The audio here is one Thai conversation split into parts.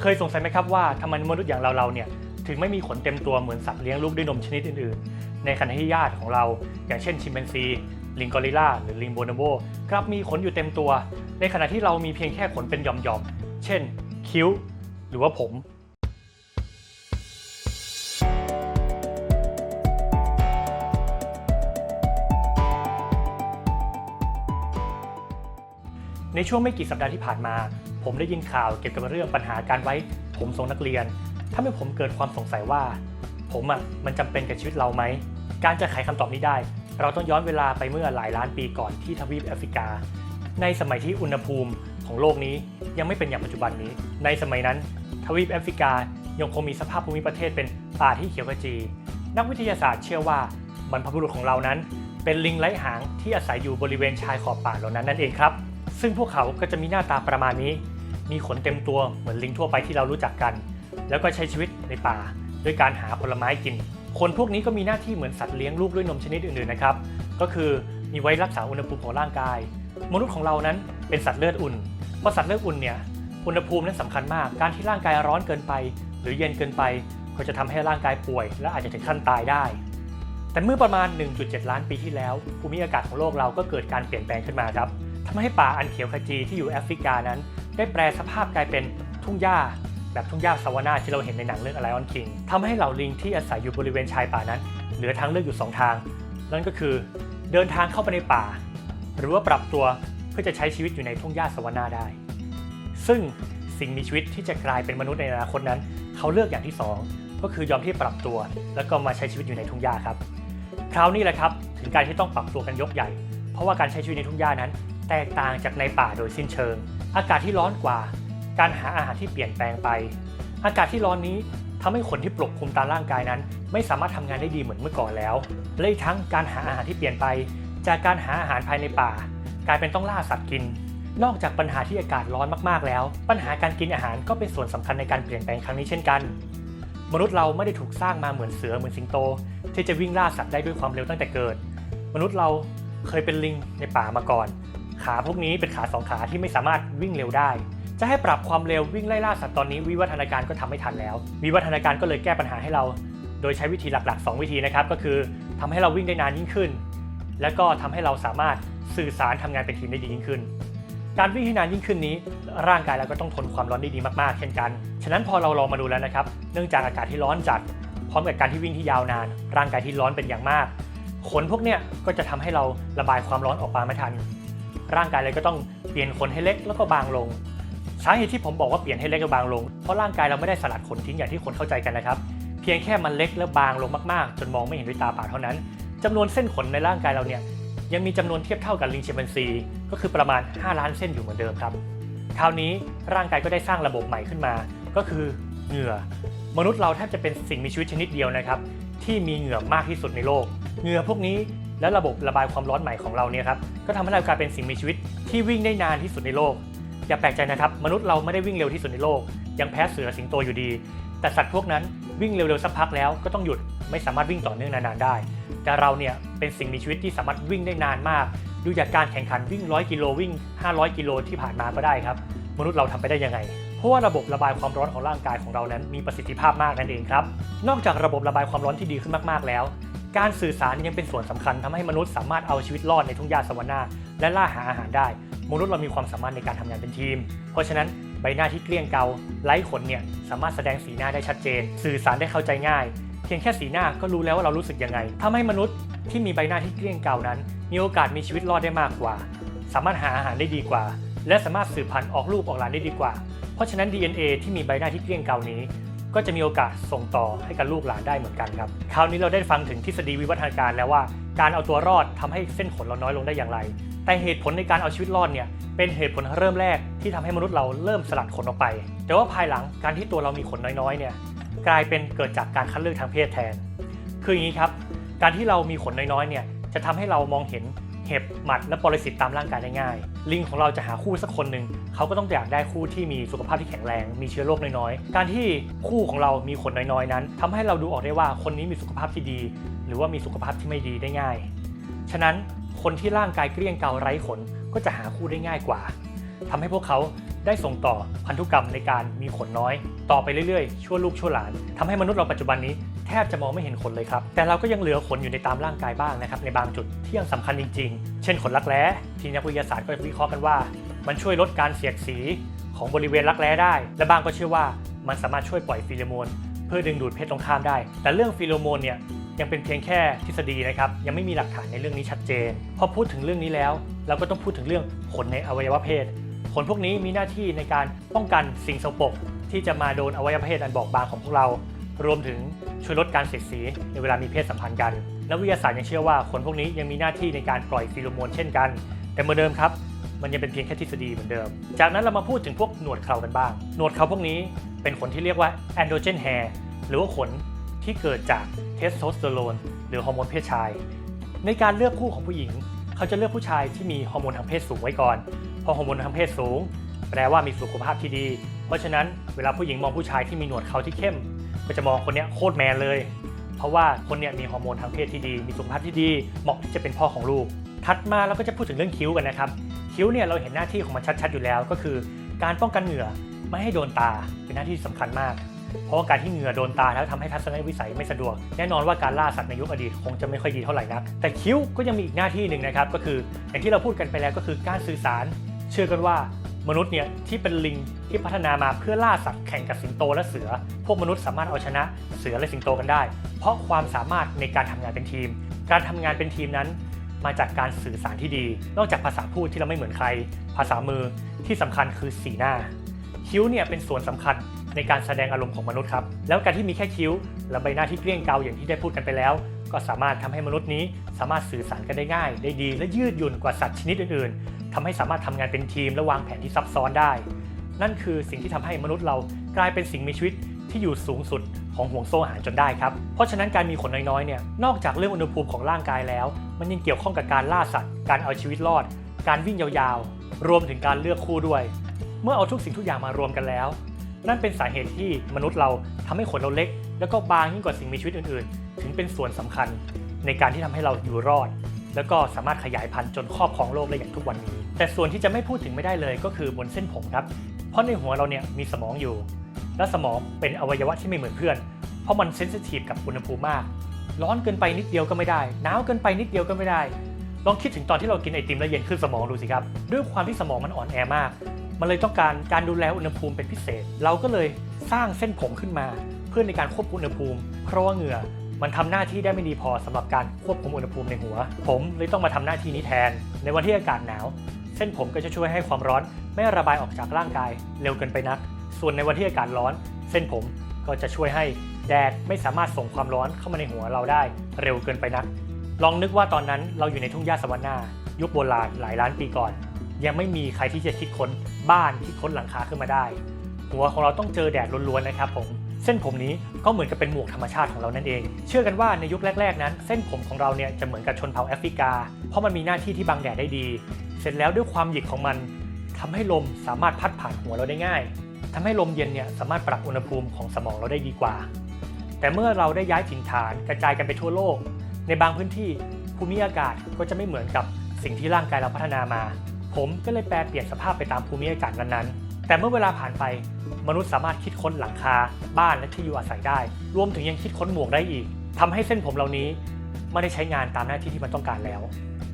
เคยสงสัยไหมครับว่าทำไมมนุษย์อย่างเราเราๆเนี่ยถึงไม่มีขนเต็มตัวเหมือนสัตว์เลี้ยงลูกด้วยนมชนิดอื่นๆ ในขณะที่ญาติของเรา อย่างเช่นชิมแปนซี ลิงกอริลลาหรือลิงโบนาโบกลับมีขนอยู่เต็มตัว ในขณะที่เรามีเพียงแค่ขนเป็นหย่อมๆ เช่น คิ้ว หรือว่าผมในช่วงไม่กี่สัปดาห์ที่ผ่านมา ผมได้ยินข่าวเกี่ยวกับเรื่องปัญหาการไว้ ผมทรงนักเรียนทำให้ผมเกิดความสงสัยว่า ผมอะมันจำเป็นกับชีวิตเราไหม การจะไขคำตอบนี้ได้ เราต้องย้อนเวลาไปเมื่อหลายล้านปีก่อนที่ทวีปแอฟริกา ในสมัยที่อุณหภูมิของโลกนี้ยังไม่เป็นอย่างปัจจุบันนี้ ในสมัยนั้น ทวีปแอฟริกายังคงมีสภาพภูมิประเทศเป็นป่าที่เขียวขจี นักวิทยาศาสตร์เชื่อว่าบรรพบุรุษของเรานั้น เป็นลิงไร้หางที่อาศัยอยู่บริเวณชายขอบป่าเหล่านั้นนั่นเองครับ ซึ่งพวกเขาก็จะมีหน้าตาประมาณนี้ มีขนเต็มตัวเหมือนลิงทั่วไปที่เรารู้จักกัน แล้วก็ใช้ชีวิตในป่าด้วยการหาผลไม้กิน คนพวกนี้ก็มีหน้าที่เหมือนสัตว์เลี้ยงลูกด้วยนมชนิดอื่นๆนะครับ ก็คือมีไว้รักษาอุณหภูมิของร่างกาย มนุษย์ของเรานั้นเป็นสัตว์เลือดอุ่น เพราะสัตว์เลือดอุ่นเนี่ยอุณหภูมินั้นสำคัญมาก การที่ร่างกายร้อนเกินไป หรือเย็นเกินไป ก็จะทำให้ร่างกายป่วย และอาจจะถึงขั้นตายได้ แต่เมื่อประมาณ 1.7 ล้านปีที่แล้วภูมิอากาศของโลกเราก็เกิดการเปลี่ยนแปลงขึ้นมาครับทำให้ป่าอันเขียวขจีที่อยู่แอฟริกานั้น ได้แปลสภาพกลายเป็นทุ่งหญ้าแบบทุ่งหญ้าซาวานาที่เราเห็นในหนังเรื่อง Lion King ทำให้เหล่าลิงที่อาศัยอยู่บริเวณชายป่านั้น เหลือทางเลือกอยู่ 2 ทาง นั่นก็คือเดินทางเข้าไปในป่า หรือว่าปรับตัวเพื่อจะใช้ชีวิตอยู่ในทุ่งหญ้าซาวานาได้ ซึ่งสิ่งมีชีวิตที่จะกลายเป็นมนุษย์ในอนาคตนั้น เขาเลือกอย่างที่ 2 ก็คือยอมที่ปรับตัว แล้วก็มาใช้ชีวิตอยู่ในทุ่งหญ้าครับ คราวนี้แหละครับถึงการที่ต้องปรับตัวกันยกใหญ่ เพราะว่าการใช้ชีวิตในทุ่งหญ้านั้น แตกต่างจากในป่าโดยสิ้นเชิง อากาศที่ร้อนกว่า การหาอาหารที่เปลี่ยนแปลงไป อากาศที่ร้อนนี้ทำให้ขนที่ปกคลุมตามร่างกายนั้น ไม่สามารถทำงานได้ดีเหมือนเมื่อก่อนแล้ว และอีกทั้งการหาอาหารที่เปลี่ยนไป จากการหาอาหารภายในป่า กลายเป็นต้องล่าสัตว์กิน นอกจากปัญหาที่อากาศร้อนมากๆแล้ว ปัญหาการกินอาหารก็เป็นส่วนสำคัญในการเปลี่ยนแปลงครั้งนี้เช่นกัน มนุษย์เราไม่ได้ถูกสร้างมาเหมือนเสือเหมือนสิงโต ที่จะวิ่งล่าสัตว์ได้ด้วยความเร็วตั้งแต่เกิด มนุษย์เราเคยเป็นลิงในป่ามาก่อน ขาพวกนี้เป็นขาสองขาที่ไม่สามารถวิ่งเร็วได้ จะให้ปรับความเร็ววิ่งไล่ล่าสัตว์ตอนนี้วิวัฒนาการก็ทำไม่ทันแล้ว วิวัฒนาการก็เลยแก้ปัญหาให้เรา โดยใช้วิธีหลักๆ 2 วิธีนะครับ ก็คือทำให้เราวิ่งได้นานยิ่งขึ้น และก็ทำให้เราสามารถสื่อสารทำงานเป็นทีมได้ดียิ่งขึ้น การวิ่งให้นานยิ่งขึ้นนี้ ร่างกายเราก็ต้องทนความร้อนได้ดีมากๆ เช่นกัน ฉะนั้นพอเราลองมาดูแล้วนะครับ เนื่องจากอากาศที่ร้อนจัด พร้อมกับการที่วิ่งที่ยาวนาน ร่างกายที่ร้อนเป็นอย่างมาก ขนพวกเนี้ยก็จะทำให้เราระบายความร้อนออกมาไม่ทัน ร่างกายเลยก็ต้องเปลี่ยนขนให้เล็กแล้วก็บางลงสาเหตุที่ผมบอกว่าเปลี่ยนให้เล็กและบางลง เพราะร่างกายเราไม่ได้สลัดขนทิ้งอย่างที่คนเข้าใจกันนะครับ เพียงแค่มันเล็กและบางลงมากๆ จนมองไม่เห็นด้วยตาเปล่าเท่านั้นจำนวนเส้นขนในร่างกายเราเนี่ยยังมีจำนวนเทียบเท่ากับลิงชิมแปนซี ก็คือประมาณ 5 ล้านเส้นอยู่เหมือนเดิมครับ คราวนี้ร่างกายก็ได้สร้างระบบใหม่ขึ้นมา ก็คือเหงื่อ มนุษย์เราแทบจะเป็นสิ่งมีชีวิตชนิดเดียวนะครับ ที่มีเหงื่อมากที่สุดในโลก เหงื่อพวกนี้และระบบระบายความร้อนใหม่ของเราเนี่ยครับก็ทำให้เรากลายเป็นสิ่งมีชีวิตที่วิ่งได้นานที่สุดในโลก อย่าแปลกใจนะครับ มนุษย์เราไม่ได้วิ่งเร็วที่สุดในโลก ยังแพ้เสือสิงโตอยู่ดี แต่สัตว์พวกนั้นวิ่งเร็วๆสักพักแล้วก็ต้องหยุดไม่สามารถวิ่งต่อเนื่องนานๆได้ แต่เราเนี่ยเป็นสิ่งมีชีวิตที่สามารถวิ่งได้นานมาก ดูจากการแข่งขันวิ่ง 100 กิโลวิ่ง 500 กิโลที่ผ่านมาก็ได้ครับ มนุษย์เราทำไปได้ยังไง ราะว่าระบบระบายความร้อนของร่างกายของเรานั้นมีประสิทธิภาพมากนั่นเองครับ นอกจากระบบระบายความร้อนที่ดีขึ้นมากๆแล้ว การสื่อสารยังเป็นส่วนสำคัญทำให้มนุษย์สามารถเอาชีวิตรอดในทุ่งหญ้าสวรรค์และล่าหาอาหารได้ มนุษย์เรามีความสามารถในการทำงานเป็นทีม เพราะฉะนั้นใบหน้าที่เกลี้ยงเกาไร้ขนเนี่ยสามารถแสดงสีหน้าได้ชัดเจน สื่อสารได้เข้าใจง่าย เพียงแค่สีหน้าก็รู้แล้วว่าเรารู้สึกยังไงทำให้มนุษย์ที่มีใบหน้าที่เกลี้ยงเกานั้น มีโอกาสมีชีวิตรอดได้มากกว่า สามารถหาอาหารได้ดีกว่า และสามารถสืบพันธุ์ออกลูกออกหลานได้ดีกว่า เพราะฉะนั้น DNA ที่มีใบหน้าที่เกลี้ยงเกานี้ ก็จะมีโอกาสส่งต่อให้กับลูกหลานได้เหมือนกันครับ คราวนี้เราได้ฟังถึงทฤษฎีวิวัฒนาการแล้วว่า การเอาตัวรอดทำให้เส้นขนเราน้อยลงได้อย่างไร แต่เหตุผลในการเอาชีวิตรอดเนี่ยเป็นเหตุผลเริ่มแรกที่ทำให้มนุษย์เราเริ่มสลัดขนออกไป แต่ว่าภายหลังการที่ตัวเรามีขนน้อยๆเนี่ยกลายเป็นเกิดจากการคัดเลือกทางเพศแทน คืออย่างนี้ครับ การที่เรามีขนน้อยๆเนี่ยจะทำให้เรามองเห็น เห็บหมัดและปรสิตตามร่างกายได้ง่าย ลิงของเราจะหาคู่สักคนหนึ่งเขาก็ต้องอยากได้คู่ที่มีสุขภาพที่แข็งแรง มีเชื้อโรคน้อยๆ การที่คู่ของเรามีขนน้อยๆ นั้นทำให้เราดูออกได้ว่าคนนี้มีสุขภาพที่ดี หรือว่ามีสุขภาพที่ไม่ดีได้ง่าย ฉะนั้นคนที่ร่างกายเกลี้ยงเกาไร้ขนก็จะหาคู่ได้ง่ายกว่าทำให้พวกเขาได้ส่งต่อพันธุกรรมในการมีขนน้อย ต่อไปเรื่อยๆ ชั่วลูกชั่วหลานทำให้มนุษย์เราปัจจุบันนี้ แทบจะมองไม่เห็นขนเลยครับ แต่เราก็ยังเหลือขนอยู่ในตามร่างกายบ้างนะครับในบางจุดที่ยังสำคัญจริง ๆ เช่นขนรักแร้ที่นักวิทยาศาสตร์ก็วิเคราะห์กันว่า มันช่วยลดการเสียดสีของบริเวณรักแร้ได้ และบางก็เชื่อว่ามันสามารถช่วยปล่อยฟีโรโมน เพื่อดึงดูดเพศตรงข้ามได้ แต่เรื่องฟีโรโมนเนี่ยยังเป็นเพียงแค่ทฤษฎีนะครับยังไม่มีหลักฐานในเรื่องนี้ชัดเจน พอพูดถึงเรื่องนี้แล้ว เราก็ต้องพูดถึงเรื่องขนในอวัยวะเพศ ขนพวกนี้มีหน้าที่ในการป้องกันสิ่งสกปรกที่จะมาโดนอวัยวะเพศอันบอบบางของพวกเรา รวมถึงช่วยลดการเสียดสีในเวลามีเพศสัมพันธ์กันนักวิทยาศาสตร์ยังเชื่อว่าขนพวกนี้ยังมีหน้าที่ในการปล่อยฟีโรโมนเช่นกัน แต่เหมือนเดิมครับ มันยังเป็นเพียงแค่ทฤษฎีเหมือนเดิม จากนั้นเรามาพูดถึงพวกหนวดเครากันบ้าง หนวดเคราพวกนี้เป็นขนที่เรียกว่า androgen hair หรือว่าขนที่เกิดจากเทสโทสเตอโรนหรือฮอร์โมนเพศชาย ในการเลือกคู่ของผู้หญิง เขาจะเลือกผู้ชายที่มีฮอร์โมนทางเพศสูงไว้ก่อนพอฮอร์โมนทางเพศสูง แปลว่ามีสุขภาพที่ดี เพราะฉะนั้นเวลาผู้หญิงมองผู้ชายที่มีหนวดเขาที่เข้ม ก็จะมองคนเนี้ยโคตรแมนเลย เพราะว่าคนเนี้ยมีฮอร์โมนทางเพศที่ดี มีสุขภาพที่ดี เหมาะที่จะเป็นพ่อของลูก ถัดมาเราก็จะพูดถึงเรื่องคิ้วกันนะครับ คิ้วเนี่ยเราเห็นหน้าที่ของมันชัดๆอยู่แล้ว ก็คือ การป้องกันเหงื่อไม่ให้โดนตา เป็นหน้าที่สำคัญมาก เพราะการที่เหงื่อโดนตาแล้วทำให้ทัศนวิสัยไม่สะดวก แน่นอนว่าการล่าสัตว์ในยุคอดีตคงจะไม่ค่อยดีเท่าไหร่นัก แต่คิ้วก็ยังมีอีกหน้าที่หนึ่งนะครับ ก็คืออย่างที่เราพูดกันไปแล้วก็คือการสื่อสาร เชื่อกันว่า มนุษย์เนี่ยที่เป็นลิงที่พัฒนามาเพื่อล่าสัตว์แข่งกับสิงโตและเสือ พวกมนุษย์สามารถเอาชนะเสือและสิงโตกันได้ เพราะความสามารถในการทำงานเป็นทีม การทำงานเป็นทีมนั้น มาจากการสื่อสารที่ดี นอกจากภาษาพูดที่เราไม่เหมือนใคร ภาษามือที่สำคัญคือสีหน้า คิ้วเนี่ยเป็นส่วนสำคัญในการแสดงอารมณ์ของมนุษย์ครับแล้วการที่มีแค่คิ้ว และใบหน้าที่เกลี้ยงเกลาอย่างที่ได้พูดกันไปแล้ว ก็สามารถทำให้มนุษย์นี้สามารถสื่อสารกันได้ง่าย ได้ดี และยืดหยุ่นกว่าสัตว์ชนิดอื่น ทำให้สามารถทำงานเป็นทีมและวางแผนที่ซับซ้อนได้ นั่นคือสิ่งที่ทำให้มนุษย์เรากลายเป็นสิ่งมีชีวิตที่อยู่สูงสุดของห่วงโซ่อาหารจนได้ครับ เพราะฉะนั้นการมีขนน้อยๆเนี่ย นอกจากเรื่องอุณหภูมิของร่างกายแล้ว มันยังเกี่ยวข้องกับการล่าสัตว์ การเอาชีวิตรอด การวิ่งยาวๆ รวมถึงการเลือกคู่ด้วย เมื่อเอาทุกสิ่งทุกอย่างมารวมกันแล้ว นั่นเป็นสาเหตุที่มนุษย์เราทำให้ขนเราเล็ก แล้วก็บางยิ่งกว่าสิ่งมีชีวิตอื่นๆ ถึงเป็นส่วนสำคัญ ในการที่ทำให้เราอยู่รอด แล้วก็สามารถขยายพันธุ์จนครอบครองโลกได้อย่างทุกวันนี้ แต่ส่วนที่จะไม่พูดถึงไม่ได้เลยก็คือบนเส้นผมครับ เพราะในหัวเราเนี่ยมีสมองอยู่ และสมองเป็นอวัยวะที่ไม่เหมือนเพื่อน เพราะมันเซนซิทีฟกับอุณหภูมิมาก ร้อนเกินไปนิดเดียวก็ไม่ได้ หนาวเกินไปนิดเดียวก็ไม่ได้ ลองคิดถึงตอนที่เรากินไอติมแล้วเย็นขึ้นสมองดูสิครับ ด้วยความที่สมองมันอ่อนแอมาก มันเลยต้องการการดูแลอุณหภูมิเป็นพิเศษ เราก็เลยสร้างเส้นผมขึ้นมา เพื่อในการควบคุมอุณหภูมิ เพราะว่าเหงื่อ มันทำหน้าที่ได้ไม่ดีพอสำหรับการควบคุมอุณหภูมิในหัว ผมเลยต้องมาทำหน้าที่นี้แทน ในวันที่อากาศหนาว เส้นผมก็จะช่วยให้ความร้อนไม่ระบายออกจากร่างกายเร็วเกินไปนัก ส่วนในวันที่อากาศร้อน เส้นผมก็จะช่วยให้แดดไม่สามารถส่งความร้อนเข้ามาในหัวเราได้เร็วเกินไปนัก ลองนึกว่าตอนนั้นเราอยู่ในทุ่งหญ้าสวรรค์นายุคโบราณหลายล้านปีก่อน ยังไม่มีใครที่จะคิดค้นบ้านคิดค้นหลังคาขึ้นมาได้ หัวของเราต้องเจอแดดล้วนๆนะครับผม เส้นผมนี้ก็เหมือนกับเป็นหมวกธรรมชาติของเรานั่นเอง เชื่อกันว่าในยุคแรก ๆ นั้น เส้นผมของเราเนี่ยจะเหมือนกับชนเผ่าแอฟริกา เพราะมันมีหน้าที่ที่บังแดดได้ดี เสร็จแล้วด้วยความหยิกของมันทำให้ลมสามารถพัดผ่านหัวเราได้ง่ายทำให้ลมเย็นเนี่ยสามารถปรับอุณหภูมิของสมองเราได้ดีกว่า แต่เมื่อเราได้ย้ายถิ่นฐานกระจายกันไปทั่วโลก ในบางพื้นที่ภูมิอากาศก็จะไม่เหมือนกับสิ่งที่ร่างกายเราพัฒนามา ผมก็เลยแปลเปลี่ยนสภาพไปตามภูมิอากาศนั้นๆ แต่เมื่อเวลาผ่านไปมนุษย์สามารถคิดค้นหลังคา บ้านและที่อยู่อาศัยได้ รวมถึงยังคิดค้นหมวกได้อีกทำให้เส้นผมเหล่านี้ไม่ได้ใช้งานตามหน้าที่ที่มันต้องการแล้ว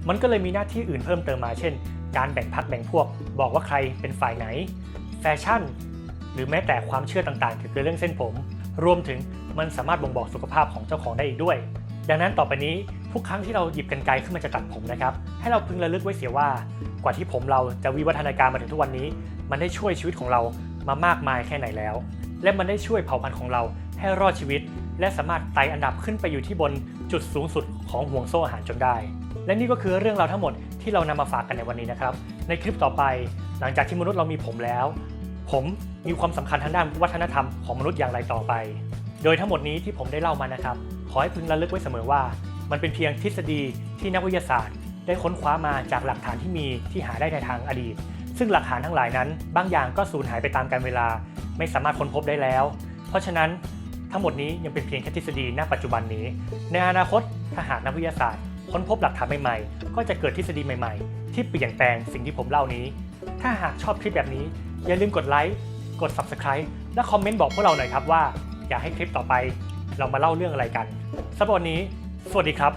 มันก็เลยมีหน้าที่อื่นเพิ่มเติมมาเช่น การแบ่งพักแบ่งพวก บอกว่าใครเป็นฝ่ายไหน แฟชั่น หรือแม้แต่ความเชื่อต่างๆเกี่ยวกับเรื่องเส้นผม รวมถึงมันสามารถบ่งบอกสุขภาพของเจ้าของได้อีกด้วย ดังนั้นต่อไปนี้ทุกครั้งที่เราหยิบกรรไกรขึ้นมาจะตัดผมนะครับ ให้เราพึงระลึกไว้เสียว่ากว่าที่ผมเราจะวิวัฒนาการมาถึงทุกวันนี้ มันได้ช่วยชีวิตของเรามามากมายแค่ไหนแล้ว และมันได้ช่วยเผ่าพันธุ์ของเราให้รอดชีวิต และสามารถไต่อันดับขึ้นไปอยู่ที่บนจุดสูงสุดของห่วงโซ่อาหารจนได้ และนี่ก็คือเรื่องราวทั้งหมดที่เรานำมาฝากกันในวันนี้นะครับ ในคลิปต่อไป หลังจากที่มนุษย์เรามีผมแล้ว ผมมีความสำคัญทางด้านวัฒนธรรมของมนุษย์อย่างไรต่อไป โดยทั้งหมดนี้ที่ผมได้เล่ามานะครับ ขอให้พึงระลึกไว้เสมอว่า มันเป็นเพียงทฤษฎีที่นักวิทยาศาสตร์ ได้ค้นคว้ามาจากหลักฐานที่มีที่หาได้ในทางอดีต ซึ่งหลักฐานทั้งหลายนั้น บางอย่างก็สูญหายไปตามกาลเวลา ไม่สามารถค้นพบได้แล้ว เพราะฉะนั้นทั้งหมดนี้ยังเป็นเพียงแค่ทฤษฎีณปัจจุบันนี้ ในอนาคตถ้าหากนักวิทยาศาสตร์ค้นพบหลักฐานใหม่ๆ ก็จะเกิดทฤษฎีใหม่ๆ ที่เปลี่ยนแปลงสิ่งที่ผมเล่านี้ ถ้าหากชอบคลิปแบบนี้ อย่าลืมกดไลค์ กด Subscribe และคอมเมนต์บอกพวกเราหน่อยครับว่า อยากให้คลิปต่อไป เรามาเล่าเรื่องอะไรกันสำหรับวันนี้ สวัสดีครับ